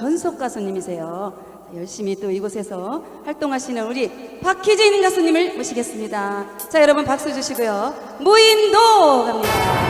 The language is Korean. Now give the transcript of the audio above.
전속 가수님이세요. 열심히 또 이곳에서 활동하시는 우리 박희진 가수님을 모시겠습니다. 자, 여러분 박수 주시고요. 무인도 갑니다.